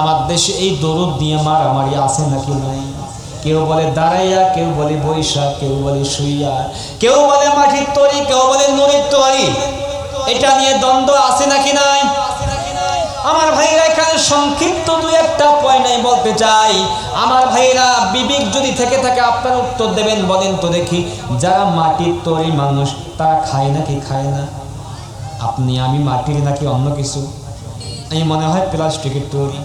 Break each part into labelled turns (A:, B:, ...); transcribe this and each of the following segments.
A: আমার দেশে এই দরুদ দিয়ে মারামারি আছে নাকি নাই? কেউ বলে দাঁড়াইয়া, কেউ বলে বৈশা কেউ বলে শুইয়া, কেউ বলে মাটির তরি, কেউ বলে নড়ির তরি। এটা নিয়ে দ্বন্দ্ব আছে নাকি নাই? আমার ভাইরা এখানে সংক্ষিপ্ত দু একটা পয়নাই বলতে চাই। আমার ভাইরা বিবেক যদি থেকে থাকে আপনারা উত্তর দেবেন, বলেন তো দেখি, যারা মাটির তরি মানুষ, তারা খায় নাকি খায় না? আপনি, আমি মাটির নাকি অন্য কিছু? আমি মনে হয় প্লাস্টিকের তৈরি।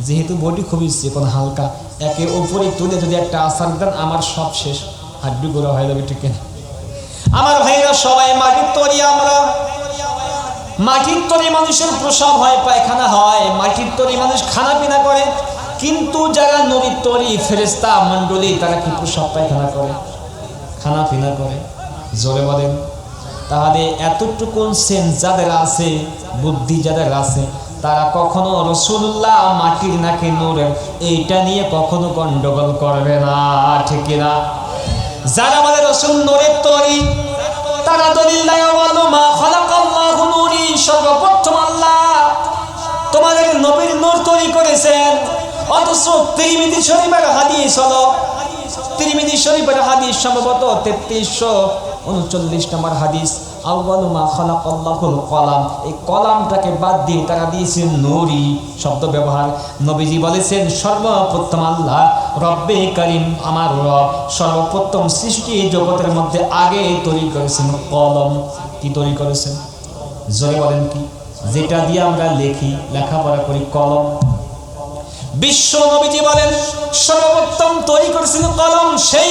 A: যেহেতু বডি খুবই চিকন, হালকা একে উপরে তুলে যদি একটা আসার দেন, আমার সব শেষ। হাড্ডি গোড়া হয়ে যাবে ঠিক না? আমার ভাইরা সবাই মাটির তৈরি আমরা। মাটির তৈরি মানুষের প্রসব হয়, পায়খানা হয়। মাটির তৈরি মানুষ খানা পিনা করে। কিন্তু যারা নদীর তৈরি ফেরেস্তা মণ্ডলী, তারা কি প্রসব পায়খানা করে? খানা পিনা করে। জোরে বলেন। তাহলে এতটুকু সেন্স যাদের আছে, বুদ্ধি যাদের আছে তারা কখনো রসুল্লাহ মাটির নাকি নূরের এইটা নিয়ে কখনো গন্ডগোল করবে না, ঠিক না যারা আমাদের রসুল নূরের তৈরি, তারা দলিল নূরি সর্বপ্রথম আল্লাহ তোমাদের নবীর নূর তৈরি করেছেন। অথচ তিরমিজি শরীফের হাদিস হলো, তিরমিজি শরীফের হাদিস সম্ভবত তেত্রিশশো উনচল্লিশ নম্বর হাদিস আউ্বালু মা খালাকাল্লাহুল কলাম। এই কলামটাকে বাদ দিয়ে তারা দিয়েছেন নুরি শব্দ ব্যবহার। নবীজি বলেছেন, সর্বপ্রথম আল্লাহ রব্বে করিম আমার রব, সর্বপ্রথম সৃষ্টি জগতের মধ্যে আগে তৈরি করেছেন কলম। কি তৈরি করেছেন? জোরে বলেন কি? যেটা দিয়ে আমরা লেখি, লেখাপড়া করি, কলম। বিশ্ব নবীজি বলেন সর্বোত্তম তৈরি করেছিল কলম, সেই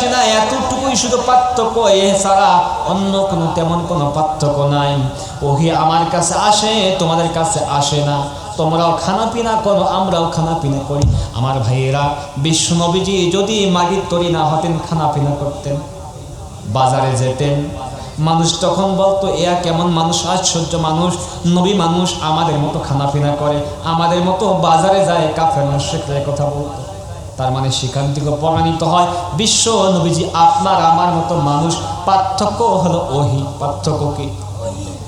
A: আসে না, এতটুকুই শুধু পার্থক্য। এছাড়া অন্য কোনো, তেমন কোনো পার্থক্য নাই। ওহি আমার কাছে আসে, তোমাদের কাছে আসে না। তোমরাও খানা পিনা করো, আমরাও খানা পিনা করি। আমার ভাইয়েরা বিশ্ব যদি মাটির তরি না হতেন খানা পিনা করতেন। বাজারে যেতেন। মানুষ তখন বলতো এয়া কেমন মানুষ, আশ্চর্য মানুষ, নবী মানুষ, আমাদের মতো খানাপিনা করে। আমাদের মতো বাজারে যায়, কাফের, মুশ্রিকরা কথা বলতো। তার মানে সেখান থেকে প্রমাণিত হয়, বিশ্ব নবীজি আপনার আমার মতো মানুষ, পার্থক্য হলো ওহি, পার্থক্য কি?